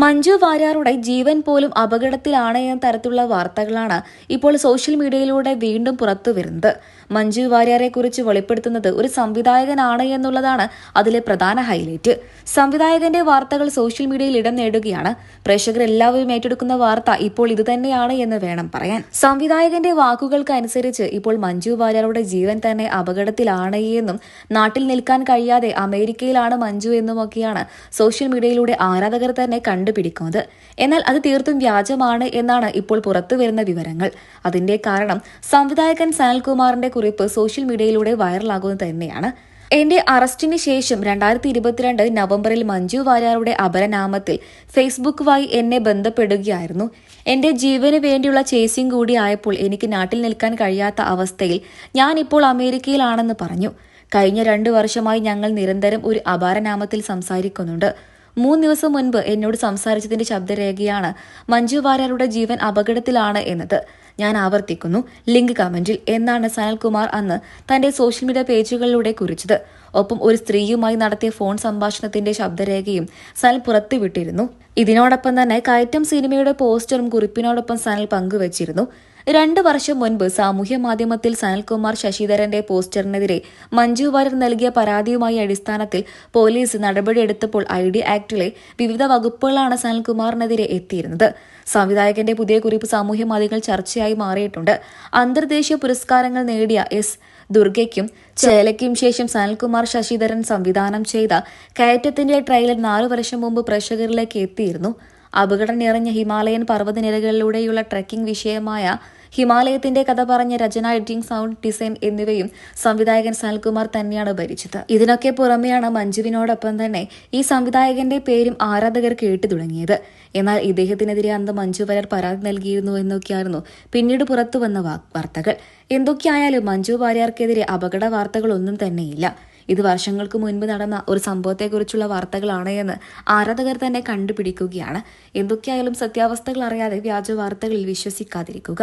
മഞ്ജു വാര്യാറുടെ ജീവൻ പോലും അപകടത്തിലാണ് എന്ന തരത്തിലുള്ള വാർത്തകളാണ് ഇപ്പോൾ സോഷ്യൽ മീഡിയയിലൂടെ വീണ്ടും പുറത്തു വരുന്നത്. മഞ്ജു വാര്യാരെ കുറിച്ച് വെളിപ്പെടുത്തുന്നത് ഒരു സംവിധായകനാണ് എന്നുള്ളതാണ് അതിലെ പ്രധാന ഹൈലൈറ്റ്. സംവിധായകന്റെ വാർത്തകൾ സോഷ്യൽ മീഡിയയിൽ ഇടം നേടുകയാണ്. പ്രേക്ഷകർ എല്ലാവരും ഏറ്റെടുക്കുന്ന വാർത്ത ഇപ്പോൾ ഇതുതന്നെയാണ് എന്ന് വേണം പറയാൻ. സംവിധായകന്റെ വാക്കുകൾക്ക് അനുസരിച്ച് ഇപ്പോൾ മഞ്ജു വാര്യാറുടെ ജീവൻ തന്നെ അപകടത്തിലാണ് എന്നും നാട്ടിൽ നിൽക്കാൻ കഴിയാതെ അമേരിക്കയിലാണ് മഞ്ജു എന്നുമൊക്കെയാണ് സോഷ്യൽ മീഡിയയിലൂടെ ആരാധകർ തന്നെ കണ്ടുപിടിക്കുന്നത്. എന്നാൽ അത് തീർത്തും വ്യാജമാണ് എന്നാണ് ഇപ്പോൾ പുറത്തു വരുന്ന വിവരങ്ങൾ. അതിന്റെ കാരണം സംവിധായകൻ സനൽകുമാറിന്റെ കുറിപ്പ് സോഷ്യൽ മീഡിയയിലൂടെ വൈറലാകുന്നത് തന്നെയാണ്. എന്റെ അറസ്റ്റിന് ശേഷം രണ്ടായിരത്തി ഇരുപത്തിരണ്ട് നവംബറിൽ മഞ്ജു വാര്യാറുടെ അപരനാമത്തിൽ ഫേസ്ബുക്ക് വഴി എന്നെ ബന്ധപ്പെടുകയായിരുന്നു. എന്റെ ജീവന് വേണ്ടിയുള്ള ചേസിംഗ് കൂടി ആയപ്പോൾ എനിക്ക് നാട്ടിൽ നിൽക്കാൻ കഴിയാത്ത അവസ്ഥയിൽ ഞാൻ ഇപ്പോൾ അമേരിക്കയിലാണെന്ന് പറഞ്ഞു. കഴിഞ്ഞ രണ്ടു വർഷമായി ഞങ്ങൾ നിരന്തരം ഒരു അപാരനാമത്തിൽ സംസാരിക്കുന്നുണ്ട്. മൂന്ന് ദിവസം മുൻപ് എന്നോട് സംസാരിച്ചതിന്റെ ശബ്ദരേഖയാണ് മഞ്ജു വാര്യരുടെ ജീവൻ അപകടത്തിലാണ് എന്നത്. ഞാൻ ആവർത്തിക്കുന്നു. ലിങ്ക് കമന്റിൽ. എന്നാണ് സനൽകുമാർ അന്ന് തന്റെ സോഷ്യൽ മീഡിയ പേജുകളിലൂടെ കുറിച്ചത്. ഒപ്പം ഒരു സ്ത്രീയുമായി നടത്തിയ ഫോൺ സംഭാഷണത്തിന്റെ ശബ്ദരേഖയും സനൽ പുറത്തുവിട്ടിരുന്നു. ഇതിനോടൊപ്പം തന്നെ കയറ്റം സിനിമയുടെ പോസ്റ്ററും കുറിപ്പിനോടൊപ്പം സനൽ പങ്കുവച്ചിരുന്നു. രണ്ടു വർഷം മുൻപ് സാമൂഹ്യ മാധ്യമത്തിൽ സനൽകുമാർ ശശിധരന്റെ പോസ്റ്ററിനെതിരെ മഞ്ജു വാര്യർ നൽകിയ പരാതിയുമായി അടിസ്ഥാനത്തിൽ പോലീസ് നടപടിയെടുത്തപ്പോൾ ഐ ഡി ആക്ടിലെ വിവിധ വകുപ്പുകളാണ് സനൽകുമാറിനെതിരെ എത്തിയിരുന്നത്. സംവിധായകന്റെ പുതിയ കുറിപ്പ് സാമൂഹ്യ മാധ്യമങ്ങൾ ചർച്ചയായി മാറിയിട്ടുണ്ട്. അന്തർദേശീയ പുരസ്കാരങ്ങൾ നേടിയ എസ് ദുർഗയ്ക്കും ചേലയ്ക്കും ശേഷം സനൽകുമാർ ശശിധരൻ സംവിധാനം ചെയ്ത കയറ്റത്തിന്റെ ട്രെയിലർ നാലു വർഷം മുമ്പ് പ്രേക്ഷകരിലേക്ക് എത്തിയിരുന്നു. അപകടം നിറഞ്ഞ ഹിമാലയൻ പർവതനിരകളിലൂടെയുള്ള ട്രക്കിംഗ് വിഷയമായ ഹിമാലയത്തിന്റെ കഥ പറഞ്ഞ രചന എഡിറ്റിംഗ് സൗണ്ട് ഡിസൈൻ എന്നിവയും സംവിധായകൻ സനൽകുമാർ തന്നെയാണ് ഭരിച്ചത്. ഇതിനൊക്കെ പുറമെയാണ് മഞ്ജുവിനോടൊപ്പം തന്നെ ഈ സംവിധായകന്റെ പേരും ആരാധകർ കേട്ടു തുടങ്ങിയത്. എന്നാൽ ഇദ്ദേഹത്തിനെതിരെ അന്ന് മഞ്ജു വരർ പരാതി നൽകിയിരുന്നു എന്നൊക്കെയായിരുന്നു പിന്നീട് പുറത്തുവന്ന വാർത്തകൾ. എന്തൊക്കെയായാലും മഞ്ജു വാര്യർക്കെതിരെ അപകട വാർത്തകളൊന്നും തന്നെയില്ല. ഇത് വർഷങ്ങൾക്ക് മുൻപ് നടന്ന ഒരു സംഭവത്തെക്കുറിച്ചുള്ള വാർത്തകളാണ് എന്ന് ആരാധകർ തന്നെ കണ്ടുപിടിക്കുകയാണ്. എന്തൊക്കെയായാലും സത്യാവസ്ഥകൾ അറിയാതെ വ്യാജ വാർത്തകളിൽ വിശ്വസിക്കാതിരിക്കുക.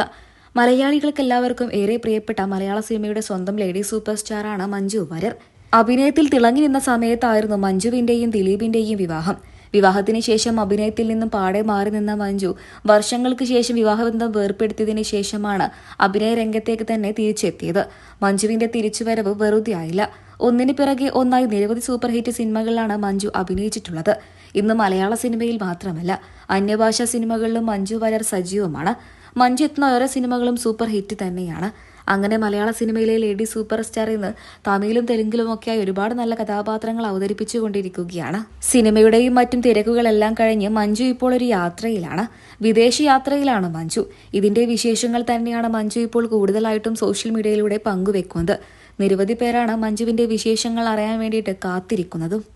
മലയാളികൾക്ക് എല്ലാവർക്കും ഏറെ പ്രിയപ്പെട്ട മലയാള സിനിമയുടെ സ്വന്തം ലേഡി സൂപ്പർ സ്റ്റാറാണ് മഞ്ജു വാര്യർ. അഭിനയത്തിൽ തിളങ്ങി നിന്ന സമയത്തായിരുന്നു മഞ്ജുവിന്റെയും ദിലീപിന്റെയും വിവാഹം. വിവാഹത്തിന് ശേഷം അഭിനയത്തിൽ നിന്നും പാടെ മാറി നിന്ന മഞ്ജു വർഷങ്ങൾക്ക് ശേഷം വിവാഹബന്ധം വേർപ്പെടുത്തിയതിനു ശേഷമാണ് അഭിനയ രംഗത്തേക്ക് തന്നെ തിരിച്ചെത്തിയത്. മഞ്ജുവിന്റെ തിരിച്ചുവരവ് വെറുതെ ആയില്ല ഒന്നിനു പിറകെ ഒന്നായി നിരവധി സൂപ്പർ ഹിറ്റ് സിനിമകളിലാണ് മഞ്ജു അഭിനയിച്ചിട്ടുള്ളത്. ഇന്ന് മലയാള സിനിമയിൽ മാത്രമല്ല അന്യഭാഷാ സിനിമകളിലും മഞ്ജു വരർ സജീവമാണ്. മഞ്ജു എത്തുന്ന ഓരോ സിനിമകളും സൂപ്പർ ഹിറ്റ് തന്നെയാണ്. അങ്ങനെ മലയാള സിനിമയിലെ ലേഡി സൂപ്പർ സ്റ്റാർ ഇന്ന് തമിഴിലും തെലുങ്കിലും ഒക്കെയായി ഒരുപാട് നല്ല കഥാപാത്രങ്ങൾ അവതരിപ്പിച്ചുകൊണ്ടിരിക്കുകയാണ്. സിനിമയുടെയും മറ്റും തിരക്കുകളെല്ലാം കഴിഞ്ഞ് മഞ്ജു ഇപ്പോൾ ഒരു യാത്രയിലാണ്. വിദേശ യാത്രയിലാണ് മഞ്ജു. ഇതിന്റെ വിശേഷങ്ങൾ തന്നെയാണ് മഞ്ജു ഇപ്പോൾ കൂടുതലായിട്ടും സോഷ്യൽ മീഡിയയിലൂടെ പങ്കുവെക്കുന്നത്. നിരവധി പേരാണ് മഞ്ജുവിന്റെ വിശേഷങ്ങൾ അറിയാൻ വേണ്ടിയിട്ട് കാത്തിരിക്കുന്നതും.